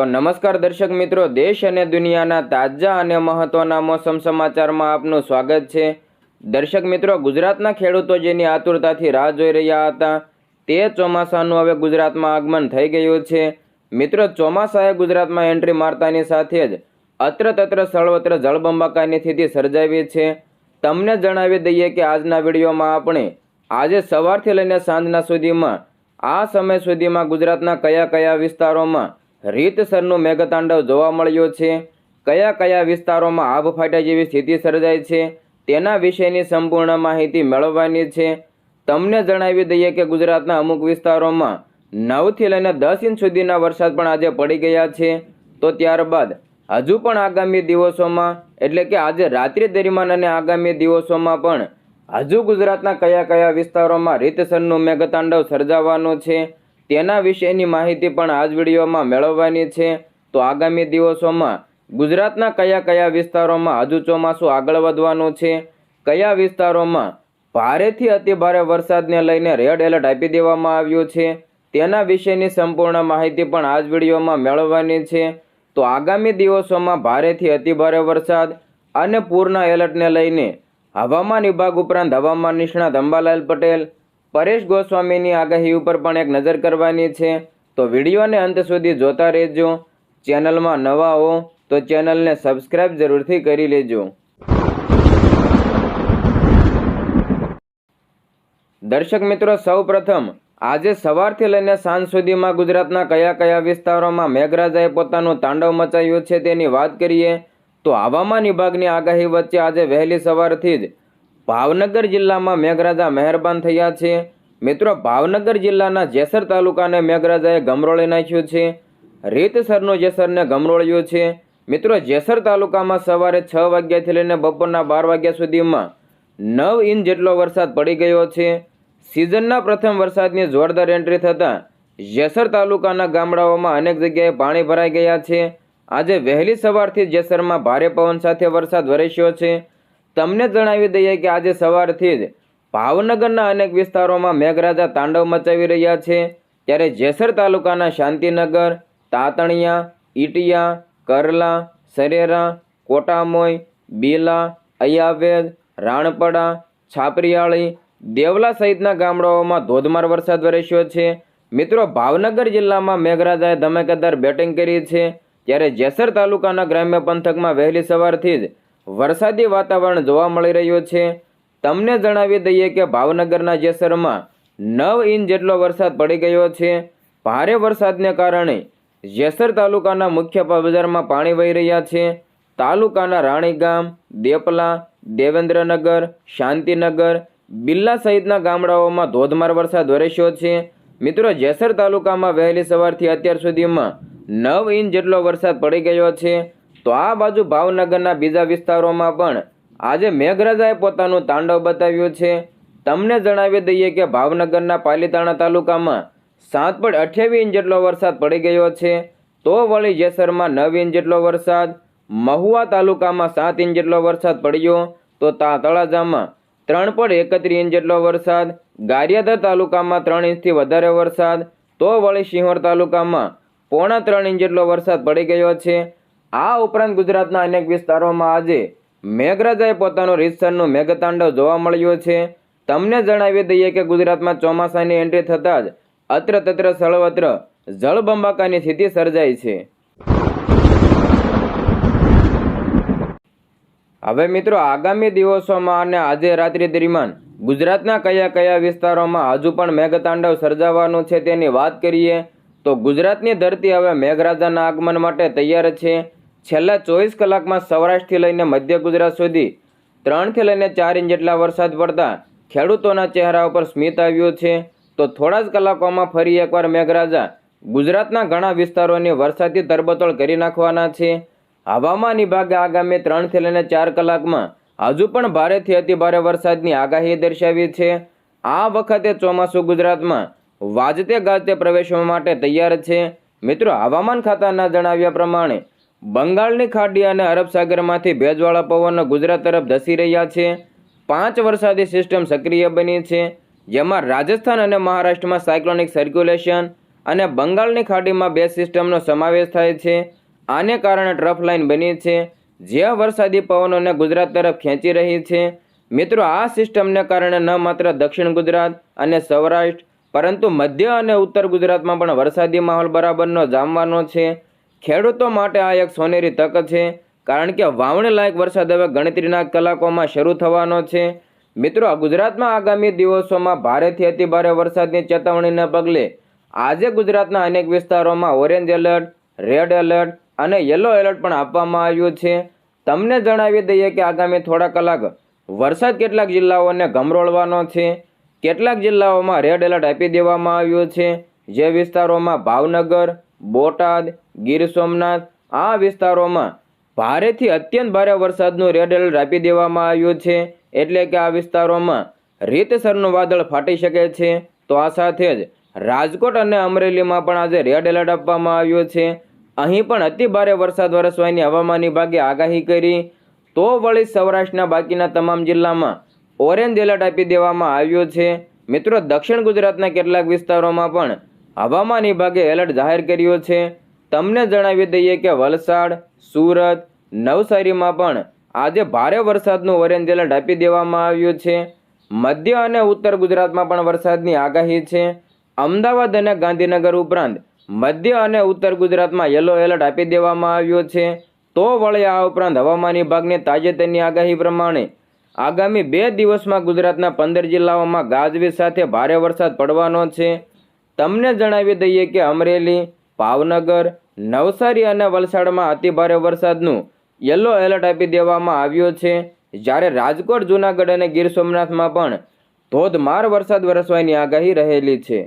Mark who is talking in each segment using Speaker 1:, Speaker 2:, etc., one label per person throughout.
Speaker 1: તો નમસ્કાર દર્શક મિત્રો, દેશ અને દુનિયાના તાજા અને મહત્વના મોસમ સમાચારમાં આપનું સ્વાગત છે. દર્શક મિત્રો, ગુજરાતના ખેડૂતો જેની આતુરતાથી રાહ જોઈ રહ્યા હતા, તે ચોમાસાનું હવે ગુજરાતમાં આગમન થઈ ગયું છે. મિત્રો, ચોમાસાએ ગુજરાતમાં એન્ટ્રી મારતાની સાથે જ અત્ર તત્ર સર્વત્ર જળબંબાકારની સ્થિતિ સર્જાવી છે. તમને જણાવી દઈએ કે આજના વિડીયોમાં આપણે આજે સવારથી લઈને સાંજના સુધીમાં, આ સમય સુધીમાં ગુજરાતના કયા કયા વિસ્તારોમાં રીતસરનું મેઘતાંડવ જોવા મળ્યો છે. કયા કયા વિસ્તારોમાં આભ ફાટ્યા જેવી સ્થિતિ સર્જાય છે, તેના વિશેની સંપૂર્ણ માહિતી મેળવવાની છે. તમને જણાવી દઈએ કે ગુજરાતના અમુક વિસ્તારોમાં નવથી લઈને દસ ઇંચ સુધીના વરસાદ પણ આજે પડી ગયા છે. તો ત્યારબાદ હજુ પણ આગામી દિવસોમાં, એટલે કે આજે રાત્રિ દરમિયાન અને આગામી દિવસોમાં પણ, હજુ ગુજરાતના કયા કયા વિસ્તારોમાં રીતસરનું મેઘતાંડવ સર્જાવાનું છે તેના વિશેની માહિતી પણ આ જ વિડીયોમાં મેળવવાની છે. તો આગામી દિવસોમાં ગુજરાતના કયા કયા વિસ્તારોમાં હજુ ચોમાસું આગળ વધવાનું છે? કયા વિસ્તારોમાં ભારેથી અતિભારે વરસાદને લઈને રેડ એલર્ટ આપી દેવામાં આવ્યું છે? તેના વિશેની સંપૂર્ણ માહિતી પણ આ જ વિડીયોમાં મેળવવાની છે. તો આગામી દિવસોમાં ભારેથી અતિભારે વરસાદ અને પૂરના એલર્ટને લઈને હવામાન વિભાગ ઉપરાંત હવામાન નિષ્ણાત અંબાલાલ પટેલ પરેશ ગોસ્વામીની આગાહી ઉપર પણ એક નજર કરવાની છે. તો વિડીયોને અંત સુધી જોતા રહેજો. ચેનલમાં નવા હો તો ચેનલને સબસ્ક્રાઇબ જરૂરથી કરી લેજો. દર્શક મિત્રો સૌ પ્રથમ આજે સવારથી લઈને સાંજ સુધીમાં ગુજરાતના કયા કયા વિસ્તારોમાં મેઘરાજાએ પોતાનું તાંડવ મચાવ્યું છે તેની વાત કરીએ તો હવામાન વિભાગની આગાહી વચ્ચે આજે વહેલી સવારથી જ ભાવનગર જિલ્લામાં મેઘરાજા મહેરબાન થયા છે. મિત્રો, ભાવનગર જિલ્લાના જેસર તાલુકાને મેઘરાજાએ ગમરોળી નાખ્યું છે. રીતસરનું જેસરને ગમરોળ્યું છે. મિત્રો, જેસર તાલુકામાં સવારે છ વાગ્યાથી લઈને બપોરના બાર વાગ્યા સુધીમાં નવ ઇંચ જેટલો વરસાદ પડી ગયો છે. સિઝનના પ્રથમ વરસાદની જોરદાર એન્ટ્રી થતાં જેસર તાલુકાના ગામડાઓમાં અનેક જગ્યાએ પાણી ભરાઈ ગયા છે. આજે વહેલી સવારથી જેસરમાં ભારે પવન સાથે વરસાદ વરસ્યો છે. તમને જણાવી દઈએ કે આજે સવારથી જ ભાવનગરના અનેક વિસ્તારોમાં મેઘરાજા તાંડવ મચાવી રહ્યા છે. ત્યારે જેસર તાલુકાના શાંતિનગર, તાતણિયા, ઈટિયા, કરલા, સરેરા કોટામોય બીલા અયાવેદ રાણપડા, છાપરિયાળી, દેવલા સહિતના ગામડાઓમાં ધોધમાર વરસાદ વરસ્યો છે. મિત્રો, ભાવનગર જિલ્લામાં મેઘરાજાએ ધમાકેદાર બેટિંગ કરી છે. ત્યારે જેસર તાલુકાના ગ્રામ્ય પંથકમાં વહેલી સવારથી જ વરસાદી વાતાવરણ જોવા મળી રહ્યું છે. તમને જણાવી દઈએ કે ભાવનગરના જેસરમાં નવ ઇંચ જેટલો વરસાદ પડી ગયો છે. ભારે વરસાદને કારણે જેસર તાલુકાના મુખ્ય બજારમાં પાણી વહી રહ્યા છે. તાલુકાના રાણીગામ, દેપલા, દેવેન્દ્રનગર, શાંતિનગર, બિલ્લા સહિતના ગામડાઓમાં ધોધમાર વરસાદ વરસ્યો છે. મિત્રો, જેસર તાલુકામાં વહેલી સવારથી અત્યાર સુધીમાં નવ ઇંચ જેટલો વરસાદ પડી ગયો છે. તો આ બાજુ ભાવનગરના બીજા વિસ્તારોમાં પણ આજે મેઘરાજાએ પોતાનું તાંડવ બતાવ્યું છે. તમને જણાવી દઈએ કે ભાવનગરના પાલીતાણા તાલુકામાં સાત પોઈન્ટ અઠ્યાવીસ ઇંચ જેટલો વરસાદ પડી ગયો છે. તો વળી જેસરમાં નવ ઇંચ જેટલો વરસાદ, મહુવા તાલુકામાં સાત ઇંચ જેટલો વરસાદ પડ્યો. તો તા તળાજામાં ત્રણ પોઈન્ટ એકત્રીસ ઇંચ જેટલો વરસાદ, ગારિયાધર તાલુકામાં ત્રણ ઇંચથી વધારે વરસાદ. તો વળી સિંહોર તાલુકામાં પોણા ત્રણ ઇંચ જેટલો વરસાદ પડી ગયો છે. આ ઉપરાંત ગુજરાતના અનેક વિસ્તારોમાં આજે મેઘરાજાએ પોતાનું રીતસરનું મેઘતાંડવ જોવા મળ્યું છે. તમને જણાવી દઈએ કે ગુજરાતમાં ચોમાસાની એન્ટ્રી થતાં જ અત્ર તત્ર સર્વત્ર જળબંબાકાની સ્થિતિ સર્જાઈ છે. હવે મિત્રો આગામી દિવસોમાં અને આજે રાત્રિ દરમિયાન ગુજરાતના કયા કયા વિસ્તારોમાં હજુ પણ મેઘતાંડવ સર્જાવાનું છે તેની વાત કરીએ તો ગુજરાતની ધરતી હવે મેઘરાજાના આગમન માટે તૈયાર છે. છેલ્લા ચોવીસ કલાકમાં સૌરાષ્ટ્રથી લઈને મધ્ય ગુજરાત સુધી ત્રણથી લઈને ચાર ઇંચ જેટલા વરસાદ પડતા ખેડૂતોના ચહેરા ઉપર સ્મિત આવ્યું છે. તો થોડા જ કલાકોમાં ફરી એકવાર મેઘરાજા ગુજરાતના ઘણા વિસ્તારોની વરસાદથી તરબતોડ કરી નાખવાના છે. હવામાન વિભાગે આગામી ત્રણથી લઈને ચાર કલાકમાં હજુ પણ ભારેથી અતિભારે વરસાદની આગાહી દર્શાવી છે. આ વખતે ચોમાસું ગુજરાતમાં વાજતે ગાજતે પ્રવેશવા માટે તૈયાર છે. મિત્રો, હવામાન ખાતાના જણાવ્યા પ્રમાણે બંગાળની ખાડી અને અરબ સાગરમાંથી ભેજવાળા પવનો ગુજરાત તરફ ધસી રહ્યા છે. પાંચ વરસાદી સિસ્ટમ સક્રિય બની છે. જેમાં રાજસ્થાન અને મહારાષ્ટ્રમાં સાયક્લોનિક સર્ક્યુલેશન અને બંગાળની ખાડીમાં બે સિસ્ટમનો સમાવેશ થાય છે. આને કારણે ટ્રફ લાઇન બની છે. જે વરસાદી પવનોને ગુજરાત તરફ ખેંચી રહી છે. મિત્રો, આ સિસ્ટમને કારણે ન માત્ર દક્ષિણ ગુજરાત અને સૌરાષ્ટ્ર, પરંતુ મધ્ય અને ઉત્તર ગુજરાતમાં પણ વરસાદી માહોલ બરાબરનો જામવાનો છે. ખેડૂતો માટે આ એક સોનેરી તક છે, કારણ કે વાવણી લાયક વરસાદ હવે ગણતરીના કલાકોમાં શરૂ થવાનો છે. મિત્રો ગુજરાતમાં આગામી દિવસોમાં ભારેથી અતિભારે વરસાદની ચેતવણીને પગલે આજે ગુજરાતના અનેક વિસ્તારોમાં ઓરેન્જ એલર્ટ, રેડ એલર્ટ અને યલો એલર્ટ પણ આપવામાં આવ્યું છે. તમને જણાવી દઈએ કે આગામી થોડા કલાક વરસાદ કેટલાક જિલ્લાઓને ગમરોળવાનો છે. કેટલાક જિલ્લાઓમાં રેડ એલર્ટ આપી દેવામાં આવ્યું છે. જે વિસ્તારોમાં ભાવનગર, બોટાદ ગીર સોમનાથ, આ વિસ્તારોમાં ભારેથી અત્યંત ભારે વરસાદનું રેડ એલર્ટ આપી દેવામાં આવ્યું છે. એટલે કે આ વિસ્તારોમાં રીતસરનું વાદળ ફાટી શકે છે. તો આ સાથે જ રાજકોટ અને અમરેલીમાં પણ આજે રેડ એલર્ટ આપવામાં આવ્યું છે. અહીં પણ અતિ ભારે વરસાદ વરસવાની હવામાન વિભાગે આગાહી કરી. તો વળી સૌરાષ્ટ્રના બાકીના તમામ જિલ્લામાં ઓરેન્જ એલર્ટ આપી દેવામાં આવ્યું છે. મિત્રો, દક્ષિણ ગુજરાતના કેટલાક વિસ્તારોમાં પણ હવામાન વિભાગે એલર્ટ જાહેર કર્યું છે. તમને જણાવી દઈએ કે વલસાડ, સુરત, નવસારીમાં પણ આજે ભારે વરસાદનું ઓરેન્જ એલર્ટ આપી દેવામાં આવ્યું છે. મધ્ય અને ઉત્તર ગુજરાતમાં પણ વરસાદની આગાહી છે. અમદાવાદ અને ગાંધીનગર ઉપરાંત મધ્ય અને ઉત્તર ગુજરાતમાં યલો એલર્ટ આપી દેવામાં આવ્યો છે. તો વળી આ ઉપરાંત હવામાન વિભાગની તાજેતરની આગાહી પ્રમાણે આગામી બે દિવસમાં ગુજરાતના પંદર જિલ્લાઓમાં ગાજવીજ સાથે ભારે વરસાદ પડવાનો છે. તમને જણાવી દઈએ કે અમરેલી, ભાવનગર નવસારી અને વલસાડમાં અતિભારે વરસાદનું યલો એલર્ટ આપી દેવામાં આવ્યો છે. જ્યારે રાજકોટ, જૂનાગઢ અને ગીર સોમનાથમાં પણ ધોધમાર વરસાદ વરસવાની આગાહી રહેલી છે.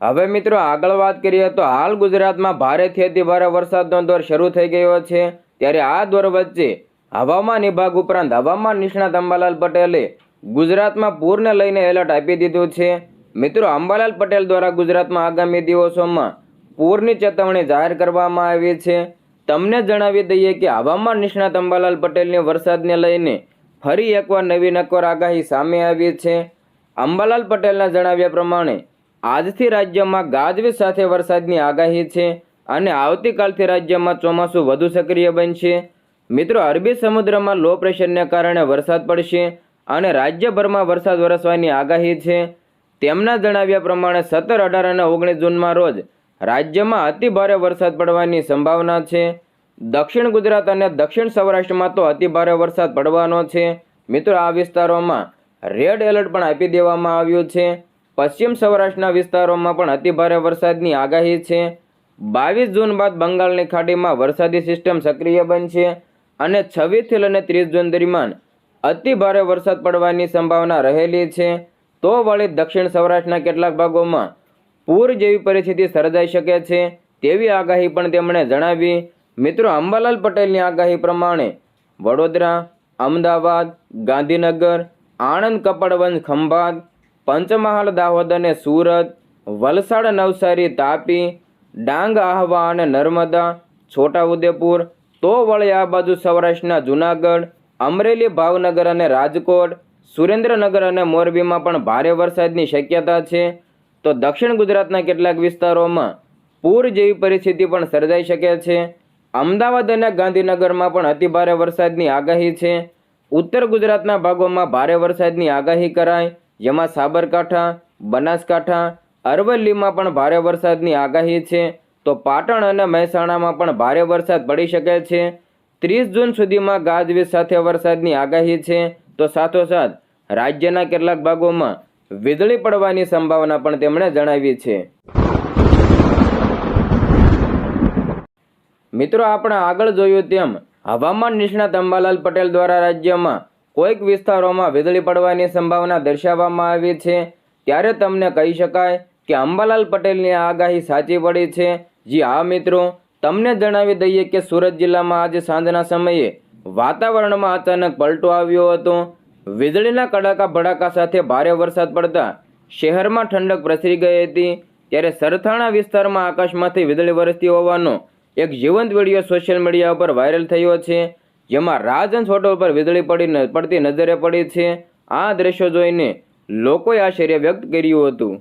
Speaker 1: હવે મિત્રો આગળ વાત કરીએ તો હાલ ગુજરાતમાં ભારેથી અતિ ભારે વરસાદનો દોર શરૂ થઈ ગયો છે. ત્યારે આ દોર વચ્ચે હવામાન વિભાગ ઉપરાંત હવામાન નિષ્ણાત અંબાલાલ પટેલે ગુજરાતમાં પૂરને લઈને એલર્ટ આપી દીધું છે. મિત્રો, અંબાલાલ પટેલ દ્વારા ગુજરાતમાં આગામી દિવસોમાં પૂરની ચેતવણી જાહેર કરવામાં આવી છે. તમને જણાવી દઈએ કે હવામાન નિષ્ણાત અંબાલાલ પટેલની વરસાદને લઈને ફરી એકવાર નવી નક્કર આગાહી સામે આવી છે. અંબાલાલ પટેલના જણાવ્યા પ્રમાણે, આજથી રાજ્યમાં ગાજવીજ સાથે વરસાદની આગાહી છે અને આવતીકાલથી રાજ્યમાં ચોમાસું વધુ સક્રિય બનશે. મિત્રો, અરબી સમુદ્રમાં લો પ્રેશરને કારણે વરસાદ પડશે અને રાજ્યભરમાં વરસાદ વરસવાની આગાહી છે. તેમના જણાવ્યા પ્રમાણે સત્તર, અઢાર અને ઓગણીસ જૂનમાં રોજ રાજ્યમાં અતિભારે વરસાદ પડવાની સંભાવના છે. દક્ષિણ ગુજરાત અને દક્ષિણ સૌરાષ્ટ્રમાં તો અતિભારે વરસાદ પડવાનો છે. મિત્રો, આ વિસ્તારોમાં રેડ એલર્ટ પણ આપી દેવામાં આવ્યું છે. પશ્ચિમ સૌરાષ્ટ્રના વિસ્તારોમાં પણ અતિભારે વરસાદની આગાહી છે. બાવીસ જૂન બાદ બંગાળની ખાડીમાં વરસાદી સિસ્ટમ સક્રિય બનશે અને છવ્વીસથી લઈને ત્રીસ જૂન દરમિયાન અતિ ભારે વરસાદ પડવાની સંભાવના રહેલી છે. તો વળી દક્ષિણ સૌરાષ્ટ્રના કેટલાક ભાગોમાં પૂર જેવી પરિસ્થિતિ સર્જાઈ શકે છે તેવી આગાહી પણ તેમણે જણાવી. મિત્રો, અંબાલાલ પટેલની આગાહી પ્રમાણે વડોદરા, અમદાવાદ, ગાંધીનગર, આણંદ કપડવંજ ખંભાત, પંચમહાલ, દાહોદ અને સુરત, વલસાડ, નવસારી, તાપી, ડાંગ, આહવા અને નર્મદા, છોટાઉદેપુર, તો વળી આ બાજુ સૌરાષ્ટ્રના જુનાગઢ, અમરેલી, ભાવનગર અને રાજકોટ સુરેન્દ્રનગર અને મોરબીમાં પણ ભારે વરસાદની શક્યતા છે. તો દક્ષિણ ગુજરાતના કેટલાક વિસ્તારોમાં પૂર જેવી પરિસ્થિતિ પણ સર્જાઈ શકે છે. અમદાવાદ અને ગાંધીનગરમાં પણ અતિભારે વરસાદની આગાહી છે. ઉત્તર ગુજરાતના ભાગોમાં ભારે વરસાદની આગાહી કરાય જેમાં સાબરકાંઠા, બનાસકાંઠા, અરવલ્લીમાં પણ ભારે વરસાદની આગાહી છે. તો પાટણ અને મહેસાણામાં પણ ભારે વરસાદ પડી શકે છે. ત્રીસ જૂન સુધીમાં ગાજવીજ સાથે વરસાદની આગાહી છે. તો સાથોસાથ રાજ્યના કેટલાક ભાગોમાં વીજળી પડવાની સંભાવના પણ તેમણે જણાવી છે. મિત્રો, આપણે આગળ જોયું તેમ હવામાન નિષ્ણાત અંબાલાલ પટેલ દ્વારા રાજ્યમાં કોઈક વિસ્તારોમાં વીજળી પડવાની સંભાવના દર્શાવવામાં આવી છે. ત્યારે તમને કહી શકાય કે અંબાલાલ પટેલની આગાહી સાચી પડી છે. જી હા મિત્રો, તમને જણાવી દઈએ કે સુરત જિલ્લામાં આજે સાંજના સમયે વાતાવરણમાં અચાનક પલટો આવ્યો હતો. વીજળીના કડાકા ભડાકા સાથે ભારે વરસાદ પડતા શહેરમાં ઠંડક પ્રસરી ગઈ હતી. ત્યારે સરથાણા વિસ્તારમાં આકાશમાંથી વીજળી વરસતી હોવાનો એક જીવંત વીડિયો સોશિયલ મીડિયા ઉપર વાયરલ થયો છે, જેમાં રાજહંસ હોટલ પર વીજળી પડી પડતી નજરે પડી છે. આ દ્રશ્યો જોઈને લોકોએ આશ્ચર્ય વ્યક્ત કર્યું હતું.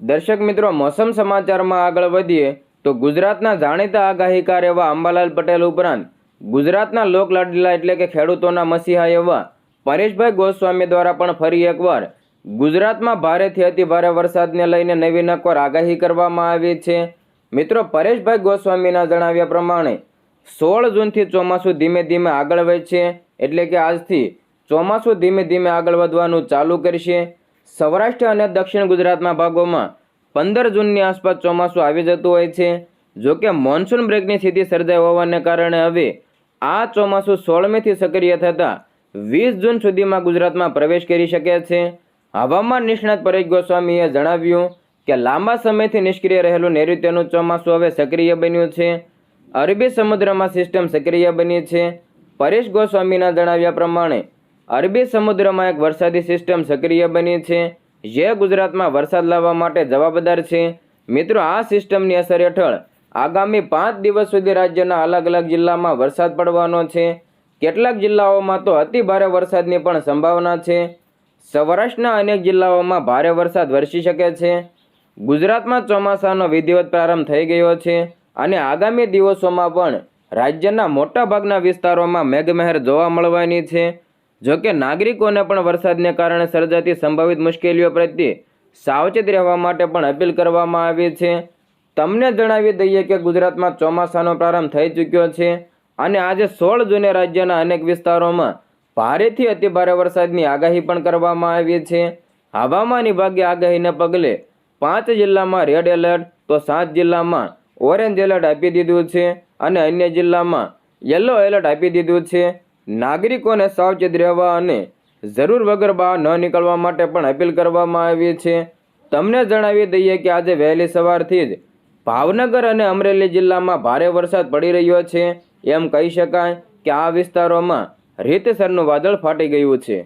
Speaker 1: દર્શક મિત્રો, મોસમ સમાચારમાં આગળ વધીએ. તો ગુજરાતના જાણીતા આગાહીકાર એવા અંબાલાલ પટેલ ઉપરાંત ગુજરાતના લોકલાડીલા એટલે કે ખેડૂતોના મસીહા એવા પરેશભાઈ ગોસ્વામી દ્વારા પણ ફરી એકવાર ગુજરાતમાં ભારેથી અતિભારે વરસાદને લઈને નવી નક્કોર આગાહી કરવામાં આવી છે. મિત્રો, પરેશભાઈ ગોસ્વામીના જણાવ્યા પ્રમાણે સોળ જૂનથી ચોમાસું ધીમે ધીમે આગળ વધશે એટલે કે આજથી ચોમાસું ધીમે ધીમે આગળ વધવાનું ચાલુ કરશે. સૌરાષ્ટ્ર અને દક્ષિણ ગુજરાતના ભાગોમાં પંદર જૂનની આસપાસ ચોમાસું આવી જતું હોય છે. જો કે મોન્સૂન બ્રેકની સ્થિતિ સર્જાઈ હોવાને કારણે હવે આ ચોમાસું સોળમીથી સક્રિય થતાં વીસ જૂન સુધીમાં ગુજરાતમાં પ્રવેશ કરી શકે છે. હવામાન નિષ્ણાત પરેશ ગોસ્વામીએ જણાવ્યું કે લાંબા સમયથી નિષ્ક્રિય રહેલું નૈઋત્યનું ચોમાસું હવે સક્રિય બન્યું છે. અરબી સમુદ્રમાં સિસ્ટમ સક્રિય બની છે. પરેશ ગોસ્વામીના જણાવ્યા પ્રમાણે, અરબી સમુદ્રમાં એક વરસાદી સિસ્ટમ સક્રિય બની છે. જે ગુજરાતમાં વરસાદ લાવવા માટે જવાબદાર છે. મિત્રો, આ સિસ્ટમની અસર હેઠળ આગામી પાંચ દિવસ સુધી રાજ્યના અલગ અલગ જિલ્લામાં વરસાદ પડવાનો છે. કેટલાક જિલ્લાઓમાં તો અતિભારે વરસાદની પણ સંભાવના છે. સૌરાષ્ટ્રના અનેક જિલ્લાઓમાં ભારે વરસાદ વરસી શકે છે. ગુજરાતમાં ચોમાસાનો વિધિવત પ્રારંભ થઈ ગયો છે અને આગામી દિવસોમાં પણ રાજ્યના મોટાભાગના વિસ્તારોમાં મેઘમહેર જોવા મળવાની છે. જો કે નાગરિકોને પણ વરસાદને કારણે સર્જાતી સંભવિત મુશ્કેલીઓ પ્રત્યે સાવચેત રહેવા માટે પણ અપીલ કરવામાં આવી છે. તમને જણાવી દઈએ કે ગુજરાતમાં ચોમાસાનો પ્રારંભ થઈ ચૂક્યો છે અને આજે સોળ જૂને રાજ્યના અનેક વિસ્તારોમાં ભારેથી અતિભારે વરસાદની આગાહી પણ કરવામાં આવી છે. હવામાન વિભાગે આગાહીને પગલે પાંચ જિલ્લામાં રેડ એલર્ટ, તો સાત જિલ્લામાં ઓરેન્જ એલર્ટ આપી દીધું છે અને અન્ય જિલ્લામાં યલો એલર્ટ આપી દીધું છે. નાગરિકોને સાવચેત રહેવા અને જરૂર વગર બહાર ન નીકળવા માટે પણ અપીલ કરવામાં આવી છે. તમને જણાવી દઈએ કે આજે વહેલી સવારથી જ ભાવનગર અને અમરેલી જિલ્લામાં ભારે વરસાદ પડી રહ્યો છે. એમ કહી શકાય કે આ વિસ્તારોમાં રીતસરનું વાદળ ફાટી ગયું છે.